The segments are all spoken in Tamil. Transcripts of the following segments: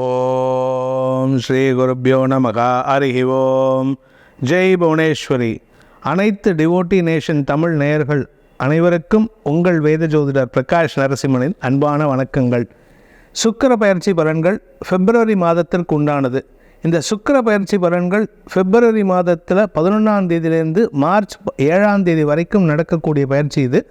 ஓம் ஸ்ரீ குருப்பியோ நமகா. அருகி ஓம். ஜெய் புவனேஸ்வரி. அனைத்து டிவோட்டி நேஷன் தமிழ் நேயர்கள் அனைவருக்கும் உங்கள் வேத ஜோதிடர் பிரகாஷ் நரசிம்மனின் அன்பான வணக்கங்கள். சுக்கர பயிற்சி பலன்கள் பிப்ரவரி மாதத்திற்கு உண்டானது. இந்த சுக்கிர பயிற்சி பலன்கள் பிப்ரவரி மாதத்தில் பதினொன்றாம் தேதியிலேருந்து மார்ச் ஏழாம் தேதி வரைக்கும் நடக்கக்கூடிய பயிற்சி இது.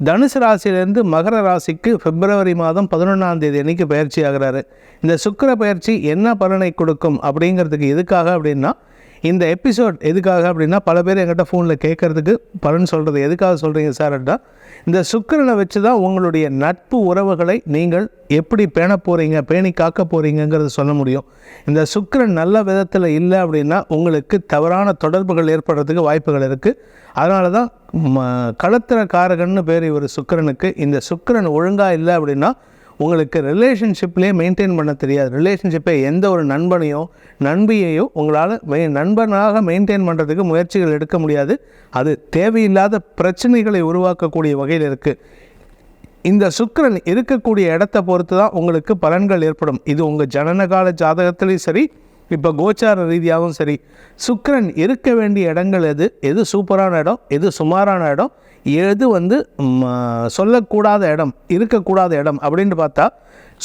தனுசு ராசியிலேருந்து மகர ராசிக்கு பிப்ரவரி மாதம் பதினொன்றாம் தேதி அன்னைக்கு பயிற்சி ஆகிறாரு இந்த சுக்கிர பயிற்சி என்ன பலனை கொடுக்கும் அப்படிங்கிறதுக்கு எதுக்காக அப்படின்னா இந்த எபிசோட் எதுக்காக அப்படின்னா பல பேர் எங்கிட்ட ஃபோனில் கேட்குறதுக்கு பலன் சொல்கிறது எதுக்காக சொல்கிறீங்க சார் அப்படின்னா இந்த சுக்கரனை வச்சு தான் உங்களுடைய நட்பு உறவுகளை நீங்கள் எப்படி பேண போகிறீங்க பேணி காக்க போகிறீங்கங்கிறத சொல்ல முடியும். இந்த சுக்கிரன் நல்ல விதத்தில் இல்லை அப்படின்னா உங்களுக்கு தவறான தொடர்புகள் ஏற்படுறதுக்கு வாய்ப்புகள் இருக்குது அதனால தான் ம களத்திர காரகன்னு பேர் இவர் சுக்கிரனுக்கு. இந்த சுக்கரன் ஒழுங்காக இல்லை அப்படின்னா உங்களுக்கு ரிலேஷன்ஷிப்லேயே மெயின்டைன் பண்ண தெரியாது. ரிலேஷன்ஷிப்பை எந்த ஒரு நண்பனையோ நண்பியையோ உங்களால் மெ நண்பனாக மெயின்டைன் பண்ணுறதுக்கு முயற்சிகள் எடுக்க முடியாது. அது தேவையில்லாத பிரச்சனைகளை உருவாக்கக்கூடிய வகையில் இருக்குது இந்த சுக்கரன் இருக்கக்கூடிய இடத்த பொறுத்து தான் உங்களுக்கு பலன்கள் ஏற்படும். இது உங்கள் ஜனனகால ஜாதகத்துலேயும் சரி இப்போ கோச்சார ரீதியாகவும் சரி. சுக்கரன் இருக்க வேண்டிய இடங்கள் எது? எது சூப்பரான இடம்? எது சுமாரான இடம்? எது வந்து சொல்லக்கூடாத இடம் இருக்கக்கூடாத இடம் அப்படின்னு பார்த்தா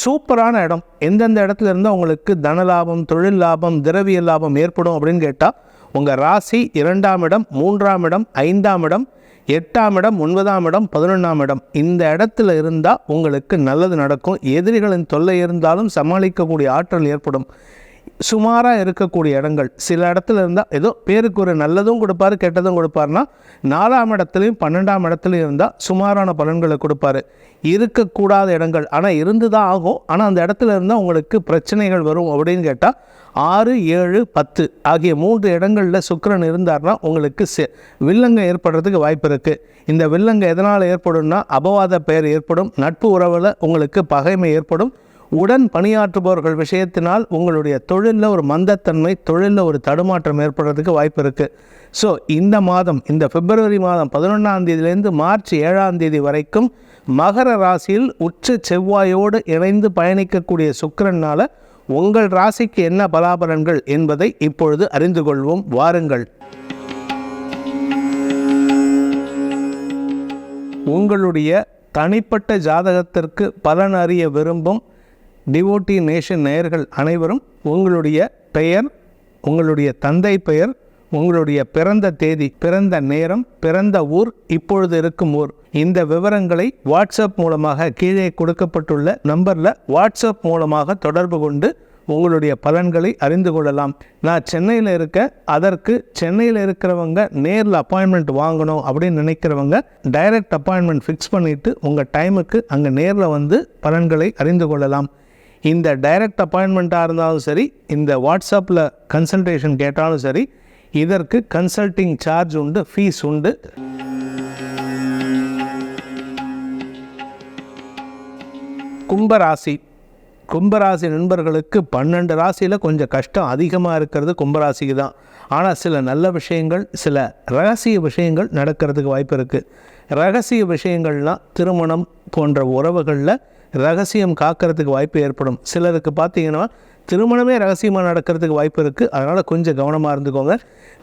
சூப்பரான இடம். எந்தெந்த இடத்துல இருந்தால் உங்களுக்கு தன லாபம் தொழில் லாபம் திரவிய லாபம் ஏற்படும் அப்படின்னு கேட்டால் உங்கள் ராசி இரண்டாம் இடம் மூன்றாம் இடம் ஐந்தாம் இடம் எட்டாம் இடம் ஒன்பதாம் இடம் பதினொன்றாம் இடம். இந்த இடத்துல இருந்தால் உங்களுக்கு நல்லது நடக்கும். எதிரிகளின் தொல்லை இருந்தாலும் சமாளிக்கக்கூடிய ஆற்றல் ஏற்படும். சுமாராக இருக்கக்கூடிய இடங்கள். சில இடத்துல இருந்தால் ஏதோ பேருக்கு ஒரு நல்லதும் கொடுப்பாரு கெட்டதும் கொடுப்பாருன்னா நாலாம் இடத்துலையும் பன்னெண்டாம் இடத்துலையும் இருந்தால் சுமாரான பலன்களை கொடுப்பாரு. இருக்கக்கூடாத இடங்கள். ஆனால் இருந்து தான் ஆகும். ஆனால் அந்த இடத்துல இருந்தால் உங்களுக்கு பிரச்சனைகள் வரும் அப்படின்னு கேட்டால் ஆறு ஏழு பத்து ஆகிய மூன்று இடங்களில் சுக்கரன் இருந்தார்னா உங்களுக்கு செ- ஏற்படுறதுக்கு வாய்ப்பு இருக்குது இந்த வில்லங்க எதனால் ஏற்படும்னா அபவாத பெயர் ஏற்படும் நட்பு உறவில் உங்களுக்கு பகைமை ஏற்படும் உடன் பணியாற்றுபவர்கள் விஷயத்தினால் உங்களுடைய தொழிலில் ஒரு மந்தத்தன்மை தொழிலில் ஒரு தடுமாற்றம் ஏற்படுறதுக்கு வாய்ப்பு இருக்குது ஸோ இந்த மாதம் இந்த பிப்ரவரி மாதம் பதினொன்றாம் தேதியிலேருந்து மார்ச் ஏழாம் தேதி வரைக்கும் மகர ராசியில் உச்ச செவ்வாயோடு இணைந்து பயணிக்கக்கூடிய சுக்கரனால் உங்கள் ராசிக்கு என்ன பலாபலன்கள் என்பதை இப்பொழுது அறிந்து கொள்வோம். வாருங்கள். உங்களுடைய தனிப்பட்ட ஜாதகத்திற்கு பலன் அறிய விரும்பும் டிவோட்டி நேஷன் நேயர்கள் அனைவரும் உங்களுடைய பெயர் உங்களுடைய தந்தை பெயர் உங்களுடைய பிறந்த தேதி பிறந்த நேரம் பிறந்த ஊர் இப்பொழுது இருக்கும் ஊர். இந்த விவரங்களை வாட்ஸ்அப் மூலமாக கீழே கொடுக்கப்பட்டுள்ள நம்பரில் வாட்ஸ்அப் மூலமாக தொடர்பு கொண்டு உங்களுடைய பலன்களை அறிந்து கொள்ளலாம். நான் சென்னையில் இருக்க அதற்கு சென்னையில் இருக்கிறவங்க நேரில் அப்பாயின்மெண்ட் வாங்கணும் அப்படின்னு நினைக்கிறவங்க டைரக்ட் அப்பாயின்மெண்ட் ஃபிக்ஸ் பண்ணிவிட்டு உங்கள் டைமுக்கு அங்கே நேரில் வந்து பலன்களை அறிந்து கொள்ளலாம். இந்த டைரக்ட் அப்பாயின்மெண்ட்டாக இருந்தாலும் சரி இந்த வாட்ஸ்அப்பில் கன்சல்டேஷன் கேட்டாலும் சரி இதற்கு கன்சல்டிங் சார்ஜ் உண்டு ஃபீஸ் உண்டு. கும்பராசி. கும்பராசி நண்பர்களுக்கு பன்னெண்டு ராசியில் கொஞ்சம் கஷ்டம் அதிகமாக இருக்கிறது கும்பராசிக்கு தான். ஆனால் சில நல்ல விஷயங்கள் சில ரகசிய விஷயங்கள் நடக்கிறதுக்கு வாய்ப்பு இருக்குது ரகசிய விஷயங்கள்லாம் திருமணம் போன்ற உறவுகளில் ரகசியம் காக்கிறதுக்கு வாய்ப்பு ஏற்படும். சிலருக்கு பார்த்தீங்கன்னா திருமணமே ரகசியமாக நடக்கிறதுக்கு வாய்ப்பு இருக்குது அதனால் கொஞ்சம் கவனமாக இருந்துக்கோங்க.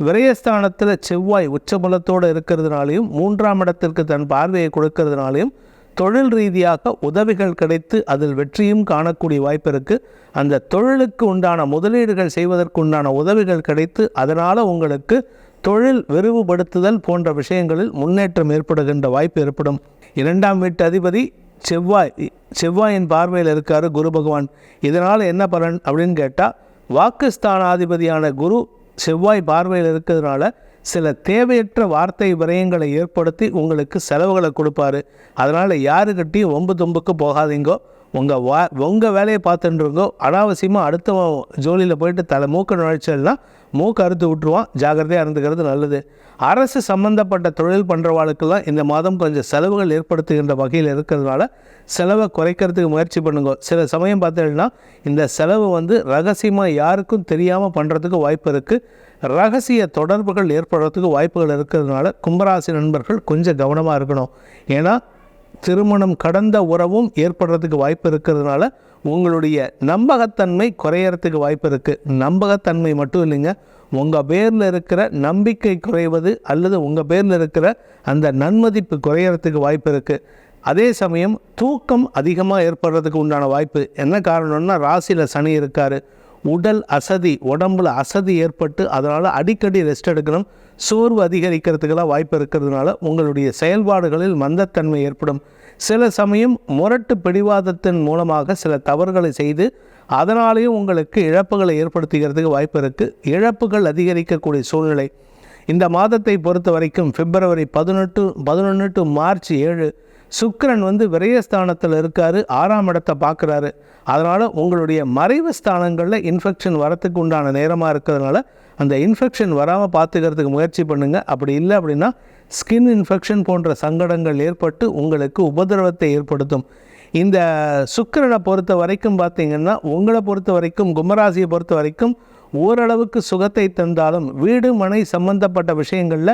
விரயஸ்தானத்தில் செவ்வாய் உச்சபலத்தோடு இருக்கிறதுனாலையும் மூன்றாம் இடத்திற்கு தன் பார்வையை கொடுக்கறதுனாலையும் தொழில் ரீதியாக உதவிகள் கிடைத்து அதில் வெற்றியும் காணக்கூடிய வாய்ப்பு இருக்குது அந்த தொழிலுக்கு உண்டான முதலீடுகள் செய்வதற்கு உண்டான உதவிகள் கிடைத்து அதனால் உங்களுக்கு தொழில் விரிவுபடுத்துதல் போன்ற விஷயங்களில் முன்னேற்றம் ஏற்படுகின்ற வாய்ப்பு ஏற்படும். இரண்டாம் வீட்டு அதிபதி செவ்வாய் செவ்வாயின் பார்வையில் இருக்கார் குரு பகவான். இதனால் என்ன பலன் அப்படின்னு கேட்டால் வாக்குஸ்தானாதிபதியான குரு செவ்வாய் பார்வையில் இருக்கிறதுனால சில தேவையற்ற வார்த்தை விரயங்களை ஏற்படுத்தி உங்களுக்கு செலவுகளை கொடுப்பாரு. அதனால் யாருக்கிட்டையும் ஒம்பு தும்புக்கு போகாதீங்கோ. உங்கள் வா உங்கள் வேலையை பார்த்துட்டுருங்கோ. அனாவசியமாக அடுத்தவன் ஜோலியில் போயிட்டு தலை மூக்க நுழைச்சல்னா மூக்கு அறுத்து விட்டுருவான். ஜாக்கிரதையாக இருந்துக்கிறது நல்லது. அரசு சம்பந்தப்பட்ட தொழில் பண்ணுறவாளுக்கெல்லாம் இந்த மாதம் கொஞ்சம் செலவுகள் ஏற்படுத்துகின்ற வகையில் இருக்கிறதுனால செலவை குறைக்கிறதுக்கு முயற்சி பண்ணுங்க. சில சமயம் பார்த்தீங்கன்னா இந்த செலவு வந்து ரகசியமாக யாருக்கும் தெரியாமல் பண்ணுறதுக்கு வாய்ப்பு இருக்குது ரகசிய தொடர்புகள் ஏற்படுறதுக்கு வாய்ப்புகள் இருக்கிறதுனால கும்பராசி நண்பர்கள் கொஞ்சம் கவனமாக இருக்கணும். ஏன்னா திருமணம் கடந்த உறவும் ஏற்படுறதுக்கு வாய்ப்பு இருக்கிறதுனால உங்களுடைய நம்பகத்தன்மை குறையறதுக்கு வாய்ப்பு இருக்குது நம்பகத்தன்மை மட்டும் இல்லைங்க உங்கள் பேரில் இருக்கிற நம்பிக்கை குறைவது அல்லது உங்கள் பேரில் இருக்கிற அந்த நன்மதிப்பு குறையறதுக்கு வாய்ப்பு இருக்குது அதே சமயம் தூக்கம் அதிகமாக ஏற்படுறதுக்கு உண்டான வாய்ப்பு. என்ன காரணம்னா ராசியில் சனி இருக்கார். உடல் அசதி உடம்புல அசதி ஏற்பட்டு அதனால் அடிக்கடி ரெஸ்ட் எடுக்கணும். சோர்வு அதிகரிக்கிறதுக்கெல்லாம் வாய்ப்பு இருக்கிறதுனால உங்களுடைய செயல்பாடுகளில் மந்தத்தன்மை ஏற்படும். சில சமயம் முரட்டு பிடிவாதத்தின் மூலமாக சில தவறுகளை செய்து அதனாலேயும் உங்களுக்கு இழப்புகளை ஏற்படுத்திக்கிறதுக்கு வாய்ப்பு இருக்குது இழப்புகள் அதிகரிக்கக்கூடிய சூழ்நிலை. இந்த மாதத்தை பொறுத்த வரைக்கும் பிப்ரவரி பதினெட்டு பதினொன்று டு மார்ச் ஏழு சுக்கரன் வந்து விரயஸ்தானத்தில் இருக்கார் ஆறாம் இடத்தை பார்க்குறாரு அதனால் உங்களுடைய மறைவு ஸ்தானங்களில் இன்ஃபெக்ஷன் வரத்துக்கு உண்டான நேரமாக இருக்கிறதுனால அந்த இன்ஃபெக்ஷன் வராமல் பார்த்துக்கிறதுக்கு முயற்சி பண்ணுங்கள் அப்படி இல்லை அப்படின்னா ஸ்கின் இன்ஃபெக்ஷன் போன்ற சங்கடங்கள் ஏற்பட்டு உங்களுக்கு உபதிரவத்தை ஏற்படுத்தும். இந்த சுக்கரனை பொறுத்த வரைக்கும் பார்த்தீங்கன்னா உங்களை பொறுத்த வரைக்கும் கும்பராசியை பொறுத்த வரைக்கும் ஓரளவுக்கு சுகத்தை தந்தாலும் வீடு மனை சம்பந்தப்பட்ட விஷயங்களில்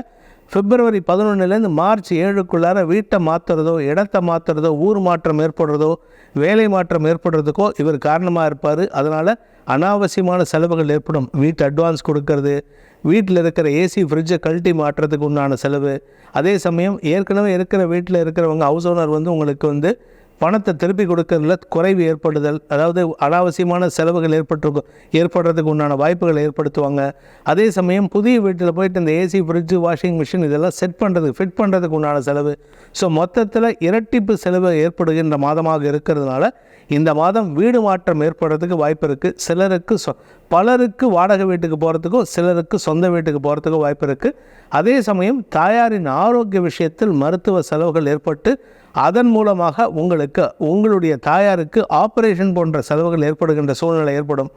பிப்ரவரி பதினொன்றுலேருந்து மார்ச் ஏழுக்குள்ளார வீட்டை மாற்றுறதோ இடத்தை மாற்றுறதோ ஊர் மாற்றம் ஏற்படுறதோ வேலை மாற்றம் ஏற்படுறதுக்கோ இவர் காரணமாக இருப்பார். அதனால் அனாவசியமான செலவுகள் ஏற்படும். வீட்டு அட்வான்ஸ் கொடுக்கறது வீட்டில் இருக்கிற ஏசி ஃப்ரிட்ஜை கழட்டி மாற்றுறதுக்கு உண்டான செலவு. அதே சமயம் ஏற்கனவே இருக்கிற வீட்டில் இருக்கிறவங்க ஹவுஸ் ஓனர் வந்து உங்களுக்கு வந்து பணத்தை திருப்பி கொடுக்கறதுல குறைவு ஏற்படுதல் அதாவது அனாவசியமான செலவுகள் ஏற்பட்டு ஏற்படுறதுக்கு உண்டான வாய்ப்புகளை ஏற்படுத்துவாங்க. அதே சமயம் புதிய வீட்டில் போயிட்டு இந்த ஏசி ஃப்ரிட்ஜு வாஷிங் மிஷின் இதெல்லாம் செட் பண்ணுறதுக்கு ஃபிட் பண்ணுறதுக்கு உண்டான செலவு. ஸோ மொத்தத்தில் இரட்டிப்பு செலவு ஏற்படுகின்ற மாதமாக இருக்கிறதுனால இந்த மாதம் வீடு மாற்றம் ஏற்படுறதுக்கு வாய்ப்பு இருக்குது சிலருக்கு சொ பலருக்கு வாடகை வீட்டுக்கு போகிறதுக்கும் சிலருக்கு சொந்த வீட்டுக்கு போகிறதுக்கும் வாய்ப்பு இருக்குது அதே சமயம் தாயாரின் ஆரோக்கிய விஷயத்தில் மருத்துவ செலவுகள் ஏற்பட்டு அதன் மூலமாக உங்களுக்கு உங்களுடைய தாயாருக்கு ஆப்ரேஷன் போன்ற செலவுகள் ஏற்படுகின்ற சூழ்நிலை ஏற்படும்.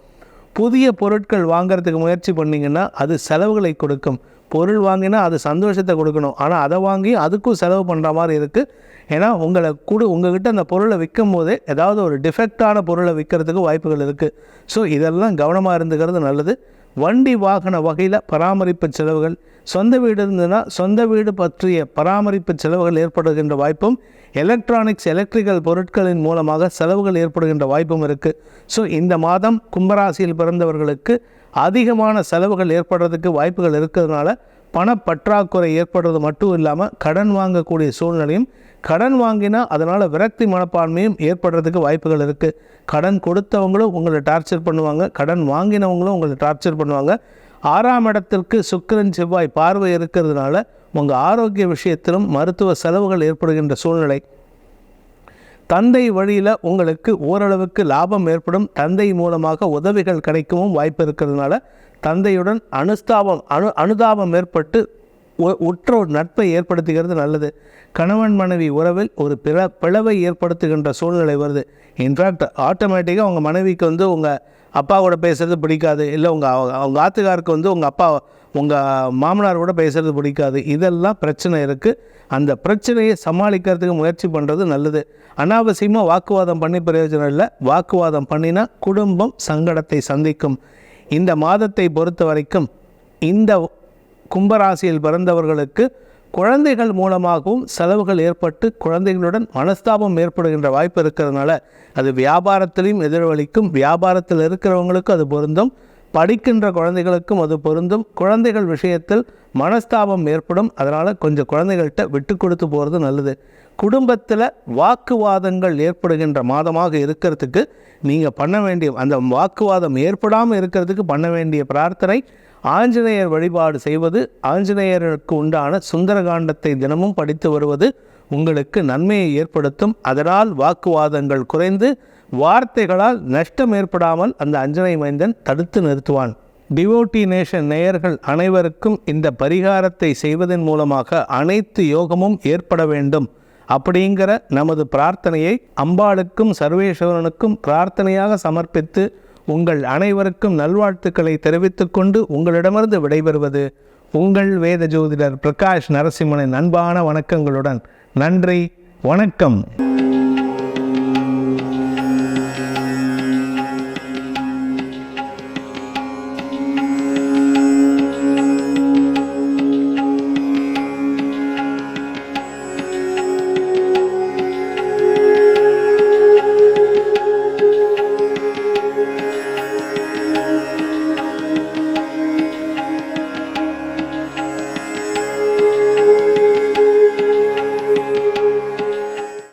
புதிய பொருட்கள் வாங்குறதுக்கு முயற்சி பண்ணிங்கன்னா அது செலவுகளை கொடுக்கும். பொருள் வாங்கினா அது சந்தோஷத்தை கொடுக்கணும். ஆனால் அதை வாங்கி அதுக்கும் செலவு பண்ணுற மாதிரி இருக்குது ஏன்னா உங்களை கூட உங்ககிட்ட அந்த பொருளை விற்கும் போதே ஏதாவது ஒரு டிஃபெக்டான பொருளை விற்கிறதுக்கு வாய்ப்புகள் இருக்குது ஸோ இதெல்லாம் கவனமாக இருந்துக்கிறது நல்லது. வண்டி வாகன வகையில் பராமரிப்பு செலவுகள் சொந்த வீடு இருந்ததுன்னா சொந்த வீடு பற்றிய பராமரிப்பு செலவுகள் ஏற்படுகின்ற வாய்ப்பும் எலக்ட்ரானிக்ஸ் எலக்ட்ரிக்கல் பொருட்களின் மூலமாக செலவுகள் ஏற்படுகின்ற வாய்ப்பும் இருக்குது ஸோ இந்த மாதம் கும்பராசியில் பிறந்தவர்களுக்கு அதிகமான செலவுகள் ஏற்படுறதுக்கு வாய்ப்புகள் இருக்கிறதுனால பணப்பற்றாக்குறை ஏற்படுறது மட்டும் இல்லாமல் கடன் வாங்கக்கூடிய சூழ்நிலையும் கடன் வாங்கினா அதனால் விரக்தி மனப்பான்மையும் ஏற்படுறதுக்கு வாய்ப்புகள் இருக்குது கடன் கொடுத்தவங்களும் உங்களை டார்ச்சர் பண்ணுவாங்க கடன் வாங்கினவங்களும் உங்களை டார்ச்சர் பண்ணுவாங்க. ஆறாம் இடத்திற்கு சுக்கிரன் செவ்வாய் பார்வை இருக்கிறதுனால உங்கள் ஆரோக்கிய விஷயத்திலும் மருத்துவ செலவுகள் ஏற்படுகின்ற சூழ்நிலை. தந்தை வழியில் உங்களுக்கு ஓரளவுக்கு லாபம் ஏற்படும் தந்தை மூலமாக உதவிகள் கிடைக்கவும் வாய்ப்பு இருக்கிறதுனால தந்தையுடன் அனுஸ்தாபம் அனு அனுதாபம் ஏற்பட்டு உற்ற ஒரு நட்பை ஏற்படுத்துகிறது நல்லது. கணவன் மனைவி உறவில் ஒரு பிற பிளவை ஏற்படுத்துகின்ற சூழ்நிலை வருது. இன்ஃபேக்ட் ஆட்டோமேட்டிக்காக உங்கள் மனைவிக்கு வந்து உங்கள் அப்பா கூட பேசுகிறது பிடிக்காது. இல்லை உங்கள் அவங்க ஆத்துக்காருக்கு வந்து உங்கள் அப்பா உங்கள் மாமனார் கூட பேசுகிறது பிடிக்காது. இதெல்லாம் பிரச்சனை இருக்குது அந்த பிரச்சனையை சமாளிக்கிறதுக்கு முயற்சி பண்ணுறது நல்லது. அனாவசியமாக வாக்குவாதம் பண்ணி பிரயோஜனம் இல்லை. வாக்குவாதம் பண்ணினா குடும்பம் சங்கடத்தை சந்திக்கும். இந்த மாதத்தை பொறுத்த வரைக்கும் இந்த கும்பராசியில் பிறந்தவர்களுக்கு குழந்தைகள் மூலமாகவும் செலவுகள் ஏற்பட்டு குழந்தைகளுடன் மனஸ்தாபம் ஏற்படுகின்ற வாய்ப்பு இருக்கிறதுனால அது வியாபாரத்திலையும் எதிரொலிக்கும். வியாபாரத்தில் இருக்கிறவங்களுக்கும் அது பொருந்தும். படிக்கின்ற குழந்தைகளுக்கும் அது பொருந்தும். குழந்தைகள் விஷயத்தில் மனஸ்தாபம் ஏற்படும். அதனால் கொஞ்சம் குழந்தைகள்கிட்ட விட்டு கொடுத்து போகிறது நல்லது. குடும்பத்தில் வாக்குவாதங்கள் ஏற்படுகின்ற மாதமாக இருக்கிறதுக்கு நீங்கள் பண்ண வேண்டிய அந்த வாக்குவாதம் ஏற்படாமல் இருக்கிறதுக்கு பண்ண வேண்டிய பிரார்த்தனை ஆஞ்சநேயர் வழிபாடு செய்வது ஆஞ்சநேயருக்கு உண்டான சுந்தரகாண்டத்தை தினமும் படித்து வருவது உங்களுக்கு நன்மையை ஏற்படுத்தும். அதனால் வாக்குவாதங்கள் குறைந்து வார்த்தைகளால் நஷ்டம் ஏற்படாமல் அந்த அஞ்சனை மைந்தன் தடுத்து நிறுத்துவான். டிவோட்டி நேஷன் நேயர்கள் அனைவருக்கும் இந்த பரிகாரத்தை செய்வதன் மூலமாக அனைத்து யோகமும் ஏற்பட வேண்டும். அப்படிங்கிற நமது பிரார்த்தனையை அம்பாளுக்கும் சர்வேஸ்வரனுக்கும் பிரார்த்தனையாக சமர்ப்பித்து உங்கள் அனைவருக்கும் நல்வாழ்த்துக்களை தெரிவித்துக்கொண்டு உங்களிடமிருந்து விடைபெறுவது உங்கள் வேத ஜோதிடர் பிரகாஷ் நரசிம்மனின் அன்பான வணக்கங்களுடன். நன்றி வணக்கம்.